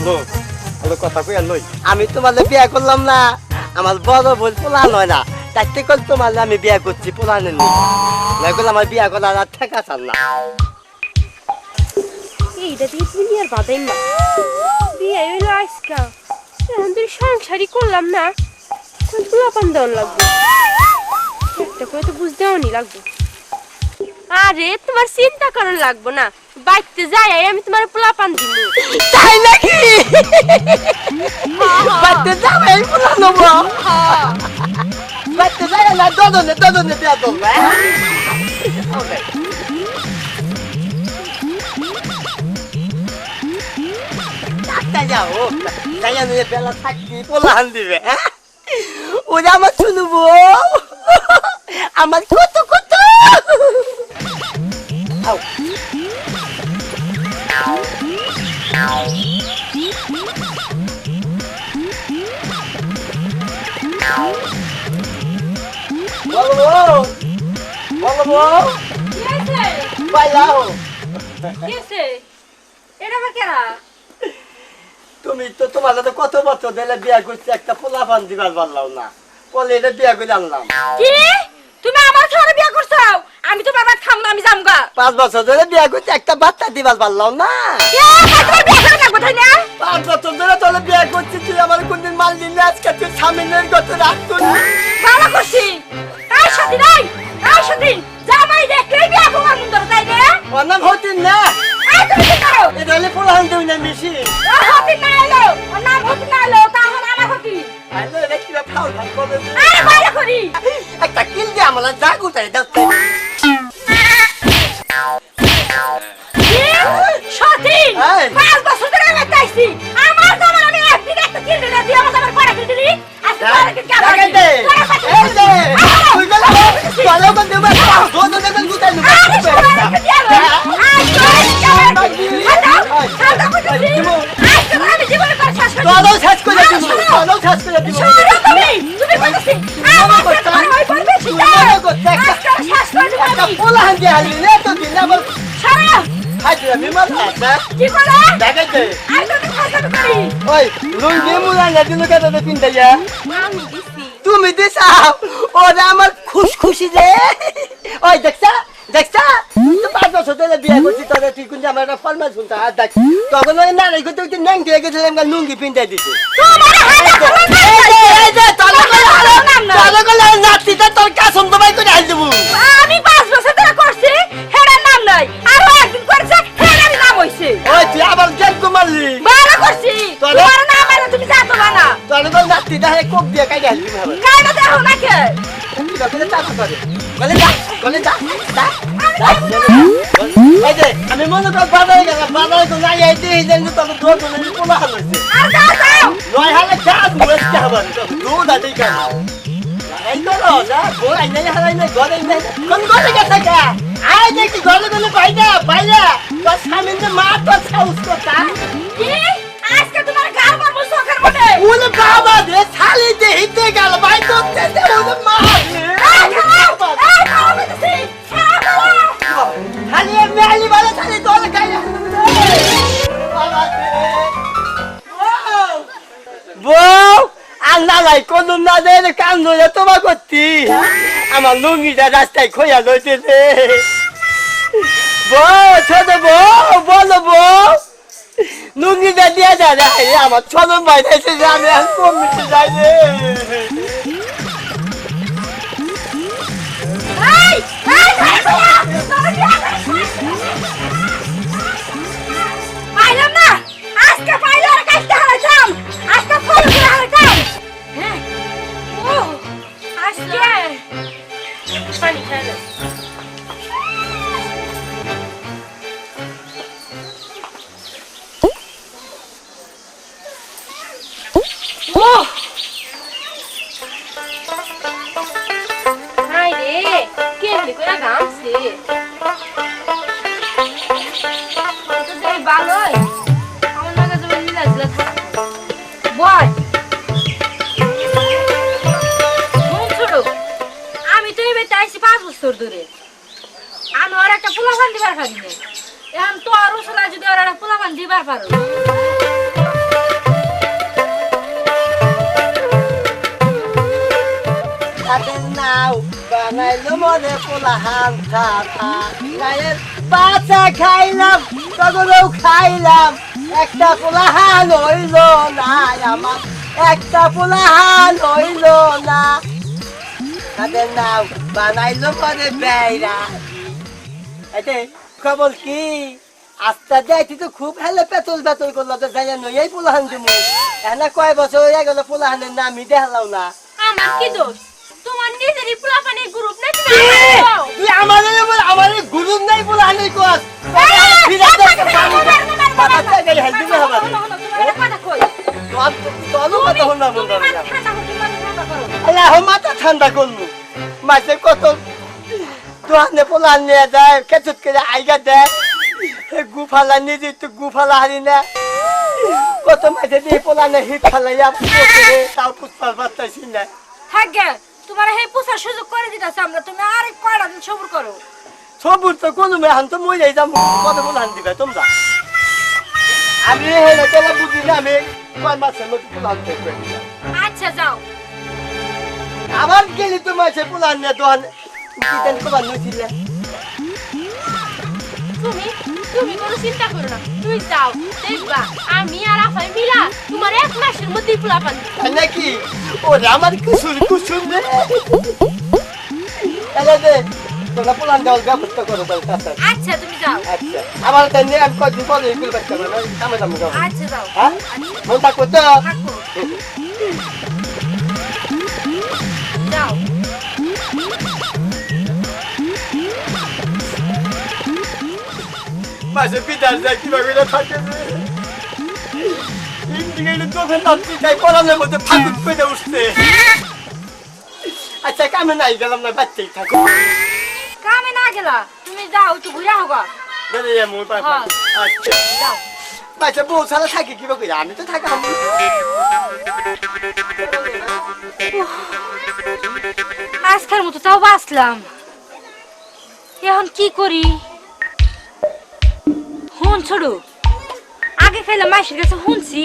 হলো হলো কথা কই লই। আমি তোমাদের বিয়া করলাম না। আমার বড় বই পোলা নয় না। চারটে কল তোমার আমি বিয়া করছি পোলা নেন না আমার বিয়া করার আর ঠেকা চাল না। এইটা দিয়ে তুমি আর বাদাই না। বিয়ে হইল আজকা। এখন তুই সংসারই করলাম না। কোনগুলো পান দেওয়ার লাগবে? একটা করে তো বুঝ দেওয়ানি লাগবে। আরে তোমার চিন্তা করার লাগবে না। বাইতে যাই আমি তোমার পোলা পান দিব তাই নাকি? দদনে বিয়া করবে তাই যাও তাই আমি বেলা থাকি পোলাহান দিবে হ্যাঁ ওরা আমার শুনব আমার কত কত তুমি তো তোমার তো কত বছর ধরে বিয়া করছি একটা পোলা পান দিবার পারলাম না বলে এটা বিয়া করে আনলাম তুমি আমার করছ আমি তো বাবা খাম না আমি জামগা পাঁচ বছর ধরে বিয়া করছি একটা বাচ্চা দিবার পারলাম না। পাঁচ বছর ধরে তোলে বিয়া করছি তুই আমার কোনদিন মাল দিন আজকে তুই স্বামীনের গত রাগ করলি। ভালো করছি। এই সাথী নাই এই সাথী জামাই দেখলেই বিয়ে তোমার মন ধরে তাই রে অনাম হতিন না। এই তুমি কি করো? এটা হলে না মিশি। না এলো। নাম না এলো তাহলে আমার হতি। ফাউল ফাউল করে আরে করি। একটা কিল দিয়ে আমার জাগ উঠাই দাও। হালি রে তো দিন আমি ওই মুলা না তিনটা যা তুমি দিছাও ওরা আমার খুশ খুশি রে ওই দেখছা? দেখছা? তো পাঁচ বছর ধরে বিয়ে করছি তোরা তুই কিন্তু আমার একটা ফলমা শুনতে আর দেখ। তখন ওই না রেখে তুই ন্যাং দিয়ে গেছিলাম লুঙ্গি দিতে তোর করে দেবো। গেম কুমারলি ভালো করছি। তাহলে? তোমার নাম আর তুমি জানো না। তোর তো নাতিটা হে কোপ দিয়ে কাই ভাবে কাইটা দেখো না কে বলে যা বলে যা যা। এই যে আমি মনে কর বাজারে গেলাম বাজারে তো নাই এই দিয়ে যেন তো দোর দোর নি পোলা হালাইছে। আর যাও। নয় হালে দুধ হবে দুধ করো না গোল ঘরে গেছে কা গেলে যে মা তো সাউস কথা কি বাবা রে ছালি দে হিতে গেল ভাই তো তেতে ওলে মা। আল্লাহ লাই কোন না দে কাম ধরে তোমা করতি। আমার লুঙ্গিটা রাস্তায় খোয়া লইতে দে বউ, ছোট বউ বলো বউ। লুঙ্গিটা দিয়ে যা রে আমার ছোট ভাই এসে যে আমি আর কম যাই রে। তোমরা পাইলাম না। আজকে পাইলে আর কাজটা হারাইতাম। আজকে করে হারাইতাম। হ্যাঁ ও আজকে পানি খেলো ও হাই রে কেমনি করে ঘামছে পোলাপান দিবার পারি এখন তো আরও শোনা যদি আর পোলাপান দিবার পারো। বানাইলো মনে খাইলাম খাইলাম। একটা পোলাহান হইল না, আমার একটা পোলাহান হইল না। তাদের নাও, বানাইলো পরে বেড়া এতে খবর কি আস্তে যাইতি তো খুব হেলে পেতল পেতল করল তো যাই নই পোলাহান দিমু এনা কয় বছর হয়ে গেল পোলাহানের নামই দেখালাও না আমার কি দোষ তোমার নিজেরই পোলাপানের গ্রুপ না তুমি তুই আমার দাও। আমাদের বল আমাদের গুরু নাই পোলাহানি কস এই, এই, এই, এই, এই, এই, তুমি তুমি মাথা ঠান্ডা করলু মাসে কত দোকানে পোলাহান নিয়ে যায় কেচুত করে আইগা দেয়। গুফালা নিজে তো গুফালা হারি না। কত মাসে দিয়ে পোলানে হিট ফালাইয়া তাও পুষ্পাল পাত্তাছি না। থাকগে তোমার সেই পোষার সুযোগ করে দিতেছে আমরা তুমি আর কয়টা দিন সবুর করো। সবুর তো কোনো মেহান তো মই যাই যাম কত পোলাহান দিবে তোমরা? আমি হেলে তেলে বুঝি না আমি কয় মাসের মধ্যে পোলাহান আচ্ছা যাও। আবার গেলি তো মাসে পোলাহান নিয়ে দোকান কিতেন কবার নইছিলে তুমি তুমি কোনো চিন্তা করো না তুমি যাও দেখবা আমি আর আফাই মিলা তোমার এক মাসের মধ্যেই পোলাপান। তাই নাকি? ওরে আমার কুসুর কুসুর রে। তাহলে দে তোমরা পোলাহান দেওয়ার ব্যবস্থা করো তাহলে তাড়াতাড়ি। আচ্ছা তুমি যাও। আচ্ছা আমার তাই নিয়ে আমি কদিন পরে এগুলো বাচ্চা করব কামে দাম যাব। আচ্ছা যাও। হ্যাঁ? মন থাকব তো। থাকো। মাসে বিদার যায় কীভাবে না থাকে ইন্ডিগেটে চোখে নামছি তাই কলামের মধ্যে ফাঁকুট পেতে উঠছে। আচ্ছা কামে নাই গেলাম না বাচ্চাই থাকো। কামে না গেলা তুমি যাও একটু ঘুরে হোগা বেড়ে যাব আচ্ছা। যাও। আচ্ছা বউ ছাড়া থাকে কিবা করে? আমি তো থাকাম আজকের মতো তাও বাঁচলাম। এখন কি করি? হুন ছোড়ু আগে ফেলে মাসের কাছে শুনছি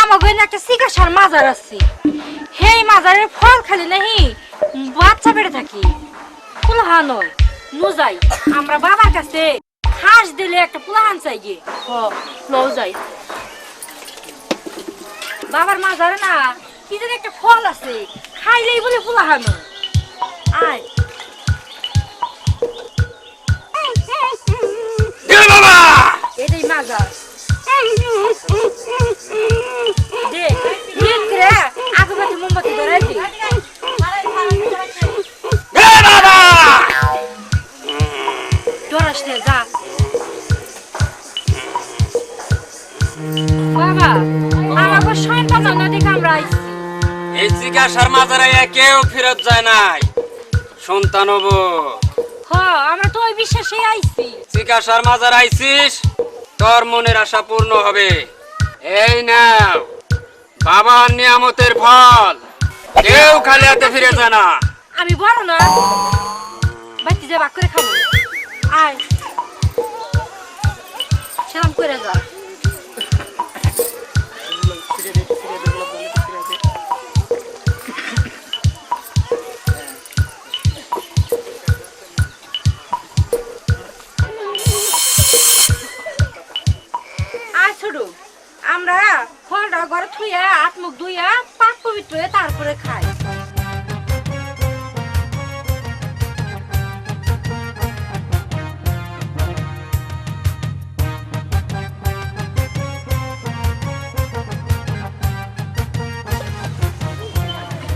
আমাকে না একটা চিকিৎসার মাজার আছে। সেই মাজারের ফল খালি নাহি, বাচ্চা বেড়ে থাকি। পুলাহা নয় নুজাই আমরা বাবার কাছে হাঁস দিলে একটা পুলাহান চাই গিয়ে নও যাই। বাবার মাজারে না কি যেন একটা ফল আছে, খাইলেই বলে পুলাহানো আয়। এটাই মাজার দে দেখ রে আগরবাতি মোমবাতি ধরাই দে ডরাস নে যা বাবা আমাকে সন্তান না দেখে আমরা আইছি এই জিজ্ঞাসার মাজারে কেউ ফেরত যায় নাই। সন্তান হব। হ আমরা তো ওই বিশ্বাসে আইছি। জিজ্ঞাসার মাজার আইছিস? তোর মনের আশা পূর্ণ হবে। এই নাও বাবার নিয়ামতের ফল। কেউ খালি হাতে ফিরে যায় না। আমি বড় না। বাড়িতে যা বাক করে খাব। আয়। সালাম করে যা।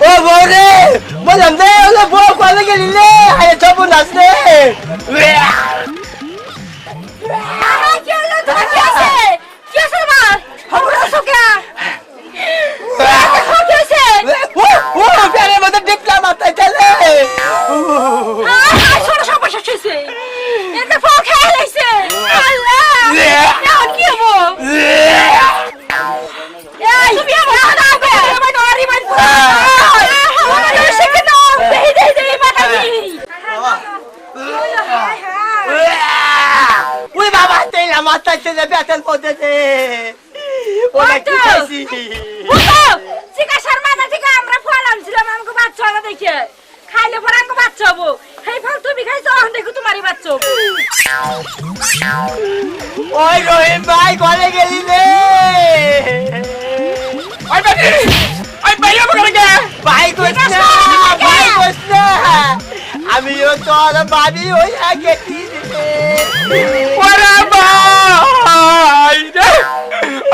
ও বৌরে বললাম রে ওলে বউ কলে গেলি রে আরে সব নাচ রে বাবা, কি হলো? তোমার কি হয়েছে? কি হয়েছে তোমার? খবর আছো কে? তোমার কি হয়েছে? ও ও প্যারের মধ্যে ডিপলা মাথায় চলে আয়, আয়, ছোট হয়েছে। এতে ফল খেয়ে লাইছে। আল্লাহ! বাবি ওই আগে কি রে ওরে ভাই রে।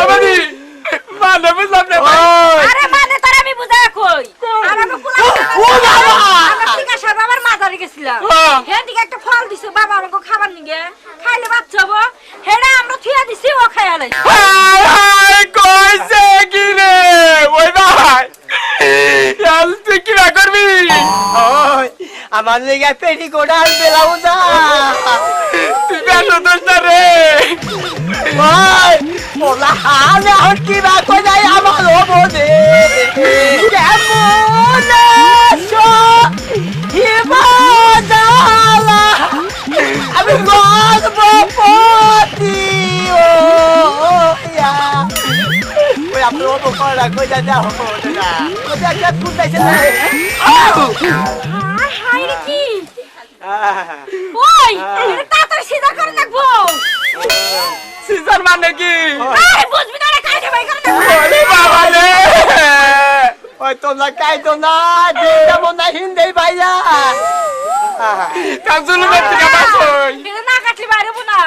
আমাদি মানে বুঝলাম না আরে মানে তার আমি বুঝাই কই? আমাকে পোলা ও বাবা! আমরা জিজ্ঞাসার বাবার মাজারে গেছিলাম। হ্যাঁ। একটা ফল দিছে বাবা আমাকে খাবার নিগে। খাইলে বাচ্চা হব হেডা আমরা থুয়া দিছি ও খাইয়া লাইছে। হাই হাই কইছে কি রে? ওই ভাই। তুই কি করবি? ওই আমার লেগে পেটি কোডাল বেলাউজা। তুই বেশ দোষ না রে। ওই ওলা হাল এখন কি বা কই আমার হব কেমন আছো? হিমাদালা আমি গর্ভবতী ও ওই আপনার হব করা কই যা যা হব না? কোথায় ওই এটা তাড়াতাড়ি সিধা করে রাখব সিজার মানে কি? আরে বুঝবি না রে কাইতে ভাই করে ওরে বাবা রে। ওই তোমরা কাইতো না দিনটা মনে হিন্দি ভাইয়া। কাজুল বেটি কাবাসই এটা না কাটলি বাইরে না।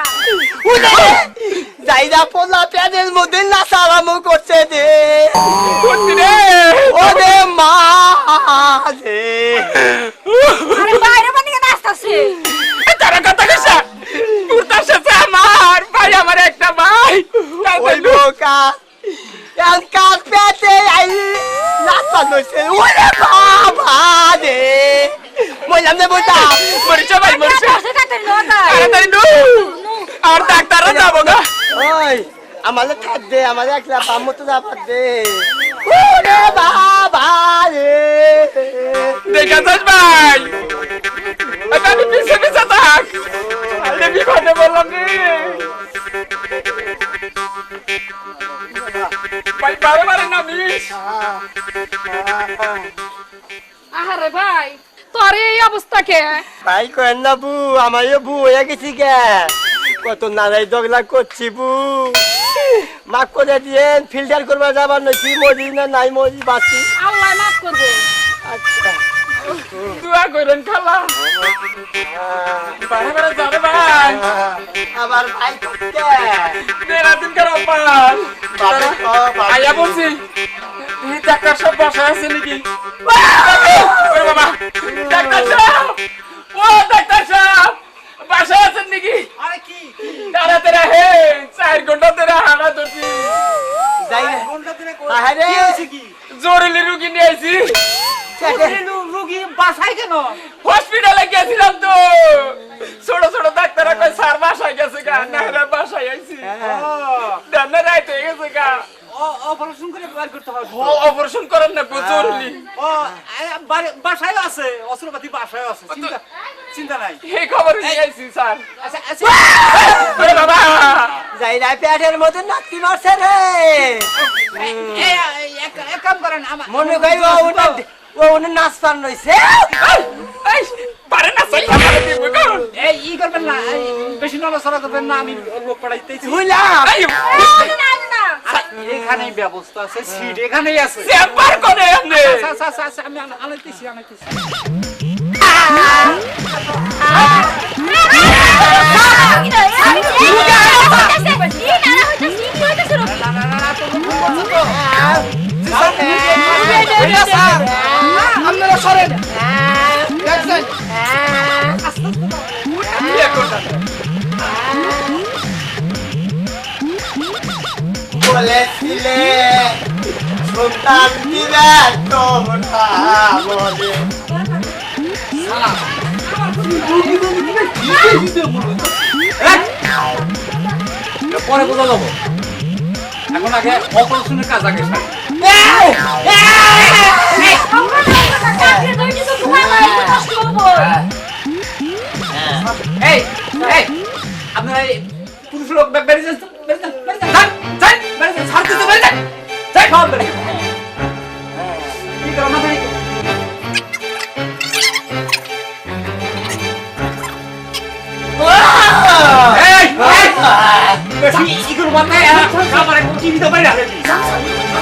যাইরা পোলা প্যানের মধ্যে নাচারামো করছে দে। করতি রে। ওরে মা রে। আরে বাইরে বানিয়ে তারা কথা কইছা? তোর সাথে আমার। ভাই আমার একটা ভাই। ওই বোকা এখন কাজ পেতে আই। নাচা নইছে। ওরে বাবা রে। বললাম রে বোঝা মরিচা ভাই মরিচা। তাড়াতাড়ি নু আর ডাক্তারও যাব গা। ওই আমালে থাক দে আমালে একলা পাম্মু তো যাবার দে। ওরে বাবা রে। দেখা যাস ভাই। পিছে পিছে থাক আরে বিপদে বললাম রে ভাই বারে বারে নামিস আরে ভাই তোর এই অবস্থা কে? ভাই কেন না বু আমার বু হয়ে গেছি গে কত নারাই দগলা করছি বু। মাফ করে দিয়ে ফিল্টার করবা যাবার নইছি মরি না নাই মরি বাঁচি। আল্লাহ মাফ করবে। আচ্ছা। দোয়া করেন খালা। বারে বারে যাবে ভাই আবার ভাই মেরা দিন কার অপাস আয়া বলছি ডাক্তার সব বাসায় আছে নাকি? বাবা ডাক্তার সাহেব ও ডাক্তার সাহেব বাসায় আছেন নাকি? আরে কি তাড়াতাড়ি হে চার ঘণ্টা ধরে হানা ধরছি। জরুরি রুগী নিয়ে আইছি। রুগী বাসায় কেন? হসপিটালে গেছিলাম তো। ছোট ছোট ডাক্তাররা কয় স্যার বাসায় গেছে গা না বাসায় আইছি। হয়ে। গেছে গা। অপারেশন করে বার করতে হবে। ও অপারেশন করেন না জরুরি ও বাসায় আছে অস্ত্রপাতি বাসায় আছে। চিন্তা চিন্তা নাই। এই খবর নিয়ে আইছি স্যার। আচ্ছা আচ্ছা। বাবা! যাই না পেটের মধ্যে নাতি মারছে রে। এই, এই, এক- এক কাম করেন আমার মনে করি ও উনি নাচ পান পারে না সেই এই ই করবেন না বেশি নড়াচড়া করবেন না আমি লোক পাঠাইতেছি। এখানেই ব্যবস্থা আছে সিট এখানেই আছে। চেম্বার করে এমনি আচ্ছা, আচ্ছা, আচ্ছা, আচ্ছা, আমি আনাইতেছি আপনারা সরেন দেখছেন বলেছিলে সন্তান দিবে পরে বোঝা যাব এখন আগে অপারেশনের কাজ আগে সারি এই এই আপনারা পুরুষ লোক বে- বেরিয়ে যান তো, বেরিয়ে যান, বেরিয়ে যান, যান, যান, বেরিয়ে যান, ছাড়তে তো বেরিয়ে যান। যাই, বেরিয়ে যান। কি করো, মাথা নিচু। এই, এই, বেশি ই করো, মাথায়, আহ, খাবারে টিভি তো বাইরে রাখেন।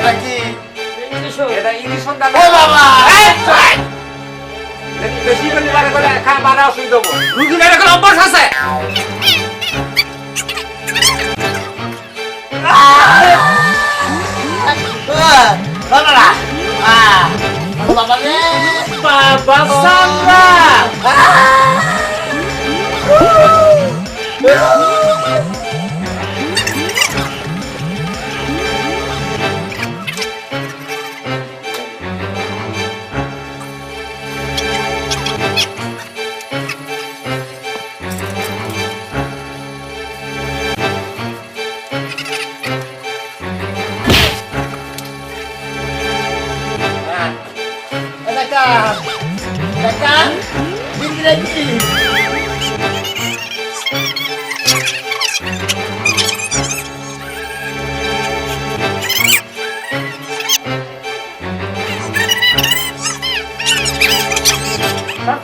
ওটা কি? এটা ইঞ্জেকশন দাও ও বাবা! বেশি করে বারে করে খা বারে অসুবিধা হব রুগীর এরকম অভ্যাস আছে। বাবা বাবা এটা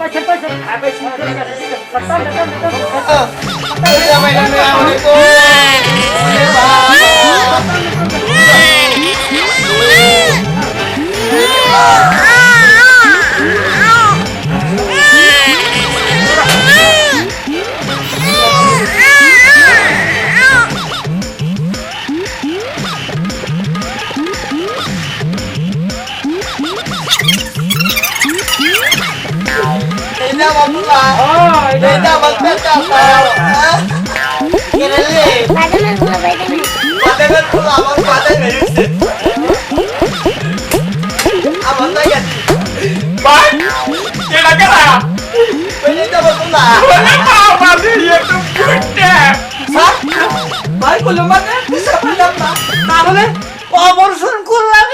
তাহলে অপারেশন করলাম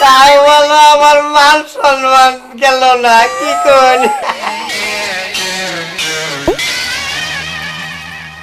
তাই বলো আমার মান সম্মান গেল না কি করি?